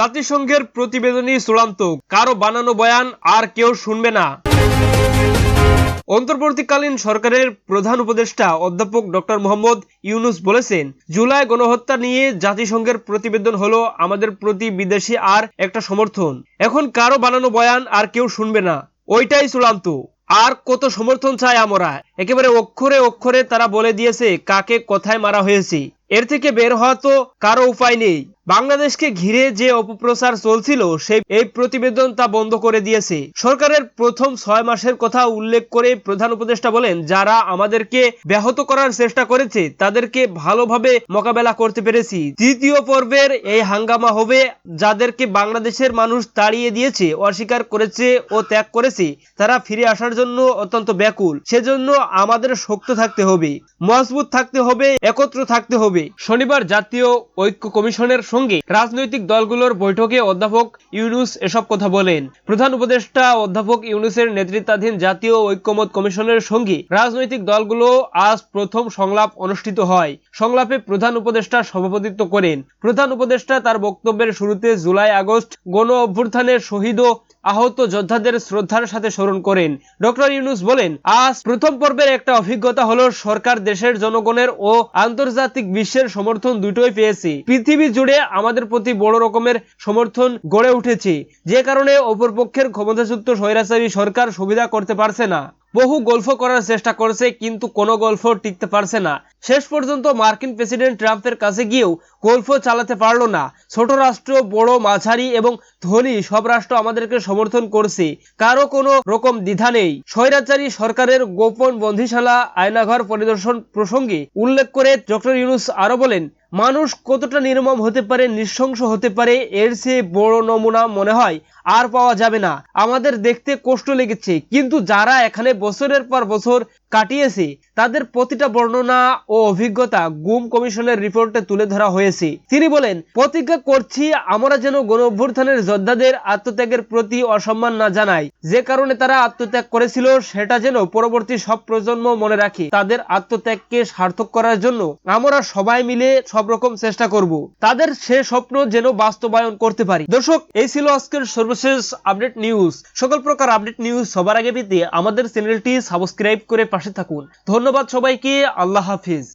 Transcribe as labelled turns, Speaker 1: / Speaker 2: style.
Speaker 1: জাতিসংঘের প্রতিবেদনই চূড়ান্ত। কারও বানানো বয়ান আর কেউ শুনবে না। অন্তর্বর্তীকালীন সরকারের প্রধান উপদেষ্টা অধ্যাপক ডক্টর মোহাম্মদ ইউনুস বলেছেন, জুলাই গণহত্যা নিয়ে জাতিসংঘের প্রতিবেদন হলো আমাদের প্রতি বিদেশি আর একটা সমর্থন। এখন কারও বানানো বয়ান আর কেউ শুনবে না। ওইটাই চূড়ান্ত। আর কত সমর্থন চাই আমরা? একেবারে অক্ষরে অক্ষরে তারা বলে দিয়েছে, কাকে কোথায় মারা হয়েছে। এর থেকে বের হওয়া তো কারও উপায় নেই। বাংলাদেশকে ঘিরে যে অপপ্রচার চলছিল, সেই এই প্রতিবেদন তা বন্ধ করে দিয়েছে। সরকারের প্রথম ছয় মাসের কথা উল্লেখ করে প্রধান উপদেষ্টা বলেন, যারা আমাদেরকে ব্যাহত করার চেষ্টা করেছে, তাদেরকে ভালোভাবে মোকাবেলা করতে পেরেছি। তৃতীয় পর্বের এই হাঙ্গামা হবে যাদেরকে বাংলাদেশের মানুষ তাড়িয়ে দিয়েছে, অস্বীকার করেছে ও ত্যাগ করেছে, তারা ফিরে আসার জন্য অত্যন্ত ব্যাকুল। সেজন্য আমাদের শক্ত থাকতে হবে, মজবুত থাকতে হবে, একত্র থাকতে হবে। শনিবার জাতীয় ঐক্য কমিশনের সঙ্গে রাজনৈতিক দলগুলোর বৈঠকে অধ্যাপক ইউনুস এসব কথা বলেন। প্রধান উপদেষ্টা অধ্যাপক ইউনুসের নেতৃত্বাধীন জাতীয় ঐক্যমত কমিশনের সঙ্গে রাজনৈতিক দলগুলো আজ প্রথম সংলাপ অনুষ্ঠিত হয়। সংলাপে প্রধান উপদেষ্টা সভাপতিত্ব করেন। প্রধান উপদেষ্টা তার বক্তব্যের শুরুতে জুলাই আগস্ট গণ অভ্যুত্থানের শহীদ আহত যোদ্ধাদের শ্রদ্ধার সাথে স্মরণ করেন। ডক্টর ইউনুস বলেন, আজ প্রথম পর্বের একটা অভিজ্ঞতা হলো সরকার দেশের জনগণের ও আন্তর্জাতিক বিশ্বের সমর্থন দুটোই পেয়েছি। পৃথিবী জুড়ে আমাদের প্রতি বড় রকমের সমর্থন গড়ে উঠেছে। যে কারণে অপরপক্ষের ক্ষমতাযুক্ত স্বৈরাচারী সরকার সুবিধা করতে পারছে না। বহু গল্প করার চেষ্টা করেছে, কিন্তু কোনো গল্প টিকতে পারছে না। শেষ পর্যন্ত মার্কিন প্রেসিডেন্ট ট্রাম্পের কাছে গিয়েও গল্প চালাতে পারল না। ছোট রাষ্ট্র, বড়, মাঝারি এবং ধনী সব রাষ্ট্র আমাদেরকে সমর্থন করছে। কারও কোনো রকম দ্বিধা নেই। স্বৈরাচারী সরকারের গোপন বন্দিশালা, আয়নাঘর পরিদর্শন প্রসঙ্গে উল্লেখ করে ডক্টর ইউনুস আরও বলেন মানুষ কতটা নির্মম হতে পারে, নৃশংস হতে পারে, এর চেয়ে বড় নমুনা মনে হয় আর পাওয়া যাবে না। আমাদের দেখতে কষ্ট লেগেছে, কিন্তু যারা এখানে বছরের পর বছর কাটিয়েছে। তাদের প্রতিটা বর্ণনা ও অভিজ্ঞতা গুম কমিশনের রিপোর্টে তুলে ধরা হয়েছে। তিনি বলেন, প্রতিজ্ঞা করছি, আমরা যেন গণ অভ্যুত্থানের যোদ্ধাদের আত্মত্যাগের প্রতি অসম্মান না জানাই। যে কারণে তারা আত্মত্যাগ করেছিল, সেটা যেন পরবর্তী সব প্রজন্ম মনে রাখে তাদের আত্মত্যাগকে সার্থক করার জন্য। আমরা সবাই মিলে সব রকম চেষ্টা করব। তাদের সে স্বপ্ন যেন বাস্তবায়ন করতে পারি। দর্শক, এই ছিল আজকের সর্বশেষ আপডেট নিউজ। সকল প্রকার আপডেট নিউজ সবার আগে পেতে আমাদের চ্যানেলটি সাবস্ক্রাইব করে পাশে থাকুন। ধন্যবাদ সবাইকে আল্লাহ হাফিজ।